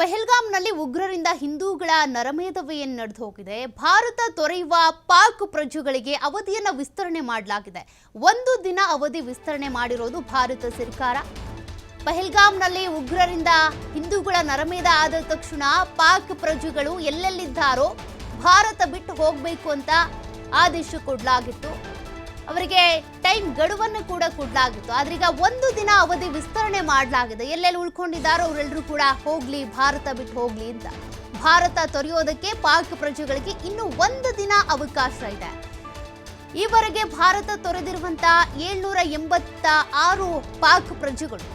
ಪೆಹಲ್ಗಾಂನಲ್ಲಿ ಉಗ್ರರಿಂದ ಹಿಂದೂಗಳ ನರಮೇಧವೆಯನ್ನು ನಡೆದು ಹೋಗಿದೆ. ಭಾರತ ತೊರೆಯುವ ಪಾಕ್ ಪ್ರಜೆಗಳಿಗೆ ಅವಧಿಯನ್ನು ವಿಸ್ತರಣೆ ಮಾಡಲಾಗಿದೆ. ಒಂದು ದಿನ ಅವಧಿ ವಿಸ್ತರಣೆ ಮಾಡಿರೋದು ಭಾರತ ಸರ್ಕಾರ. ಪೆಹಲ್ಗಾಮ್ನಲ್ಲಿ ಉಗ್ರರಿಂದ ಹಿಂದೂಗಳ ನರಮೇಧ ಆದ ತಕ್ಷಣ ಪಾಕ್ ಪ್ರಜೆಗಳು ಎಲ್ಲೆಲ್ಲಿದ್ದಾರೋ ಭಾರತ ಬಿಟ್ಟು ಹೋಗಬೇಕು ಅಂತ ಆದೇಶ ಕೊಡಲಾಗಿತ್ತು. ಅವರಿಗೆ ಟೈಮ್ ಗಡುವನ್ನು ಕೂಡ ಕೊಡಲಾಗಿತ್ತು. ಆದ್ರೆ ಈಗ ಒಂದು ದಿನ ಅವಧಿ ವಿಸ್ತರಣೆ ಮಾಡಲಾಗಿದೆ. ಎಲ್ಲೆಲ್ಲಿ ಉಳ್ಕೊಂಡಿದ್ದಾರೋ ಅವರೆಲ್ಲರೂ ಕೂಡ ಹೋಗ್ಲಿ, ಭಾರತ ಬಿಟ್ಟು ಹೋಗ್ಲಿ ಅಂತ. ಭಾರತ ತೊರೆಯೋದಕ್ಕೆ ಪಾಕ್ ಪ್ರಜೆಗಳಿಗೆ ಇನ್ನು ಒಂದು ದಿನ ಅವಕಾಶ ಇದೆ. ಈವರೆಗೆ ಭಾರತ ತೊರೆದಿರುವಂತಹ ಏಳ್ನೂರ ಎಂಬತ್ತ ಆರು ಪಾಕ್ ಪ್ರಜೆಗಳು,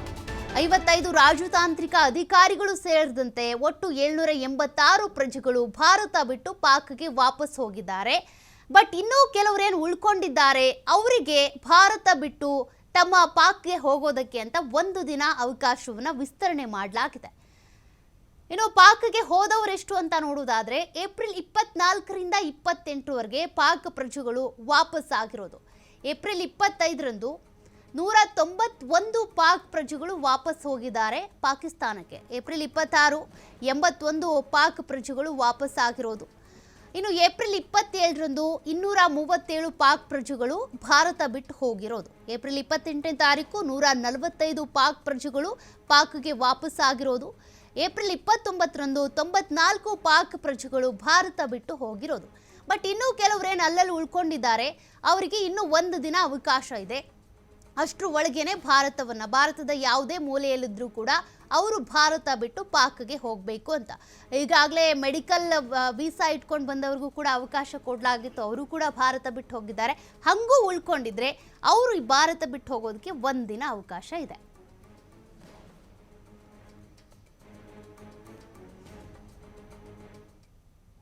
ಐವತ್ತೈದು ರಾಜತಾಂತ್ರಿಕ ಅಧಿಕಾರಿಗಳು ಸೇರಿದಂತೆ ಒಟ್ಟು ಏಳ್ನೂರ ಎಂಬತ್ತಾರು ಪ್ರಜೆಗಳು ಭಾರತ ಬಿಟ್ಟು ಪಾಕ್ಗೆ ವಾಪಸ್ ಹೋಗಿದ್ದಾರೆ. ಬಟ್ ಇನ್ನೂ ಕೆಲವರೇನು ಉಳ್ಕೊಂಡಿದ್ದಾರೆ, ಅವರಿಗೆ ಭಾರತ ಬಿಟ್ಟು ತಮ್ಮ ಪಾಕ್ಗೆ ಹೋಗೋದಕ್ಕೆ ಅಂತ ಒಂದು ದಿನ ಅವಕಾಶವನ್ನು ವಿಸ್ತರಣೆ ಮಾಡಲಾಗಿದೆ. ಇನ್ನು ಪಾಕ್ಗೆ ಹೋದವರೆಷ್ಟು ಅಂತ ನೋಡುವುದಾದ್ರೆ, ಏಪ್ರಿಲ್ ಇಪ್ಪತ್ನಾಲ್ಕರಿಂದ ಇಪ್ಪತ್ತೆಂಟರವರೆಗೆ ಪಾಕ್ ಪ್ರಜೆಗಳು ವಾಪಸ್ ಆಗಿರೋದು. ಏಪ್ರಿಲ್ ಇಪ್ಪತ್ತೈದರಂದು ನೂರ ತೊಂಬತ್ತೊಂದು ಪಾಕ್ ಪ್ರಜೆಗಳು ವಾಪಸ್ ಹೋಗಿದ್ದಾರೆ ಪಾಕಿಸ್ತಾನಕ್ಕೆ. ಏಪ್ರಿಲ್ ಇಪ್ಪತ್ತಾರು ಎಂಬತ್ತೊಂದು ಪಾಕ್ ಪ್ರಜೆಗಳು ವಾಪಸ್ ಆಗಿರೋದು. ಇನ್ನು ಏಪ್ರಿಲ್ ಇಪ್ಪತ್ತೇಳರಂದು ಇನ್ನೂರ ಮೂವತ್ತೇಳು ಪಾಕ್ ಪ್ರಜೆಗಳು ಭಾರತ ಬಿಟ್ಟು ಹೋಗಿರೋದು. ಏಪ್ರಿಲ್ ಇಪ್ಪತ್ತೆಂಟನೇ ತಾರೀಕು ನೂರ ನಲವತ್ತೈದು ಪಾಕ್ ಪ್ರಜೆಗಳು ಪಾಕ್ಗೆ ವಾಪಸ್ ಆಗಿರೋದು. ಏಪ್ರಿಲ್ ಇಪ್ಪತ್ತೊಂಬತ್ತರಂದು ತೊಂಬತ್ನಾಲ್ಕು ಪಾಕ್ ಪ್ರಜೆಗಳು ಭಾರತ ಬಿಟ್ಟು ಹೋಗಿರೋದು. ಬಟ್ ಇನ್ನೂ ಕೆಲವರೇನು ಅಲ್ಲಲ್ಲಿ ಉಳ್ಕೊಂಡಿದ್ದಾರೆ, ಅವರಿಗೆ ಇನ್ನೂ ಒಂದು ದಿನ ಅವಕಾಶ ಇದೆ. ಅಷ್ಟರ ಒಳಗೇನೆ ಭಾರತವನ್ನು, ಭಾರತದ ಯಾವುದೇ ಮೂಲೆಯಲ್ಲಿದ್ದರೂ ಕೂಡ ಅವರು ಭಾರತ ಬಿಟ್ಟು ಪಾಕ್ಗೆ ಹೋಗಬೇಕು ಅಂತ. ಈಗಾಗಲೇ ಮೆಡಿಕಲ್ ವೀಸಾ ಇಟ್ಕೊಂಡು ಬಂದವ್ರಿಗೂ ಕೂಡ ಅವಕಾಶ ಕೊಡಲಾಗಿತ್ತು. ಅವರು ಕೂಡ ಭಾರತ ಬಿಟ್ಟು ಹೋಗಿದ್ದಾರೆ. ಹಂಗೂ ಉಳ್ಕೊಂಡಿದ್ರೆ ಅವರು ಭಾರತ ಬಿಟ್ಟು ಹೋಗೋದಕ್ಕೆ ಒಂದಿನ ಅವಕಾಶ ಇದೆ.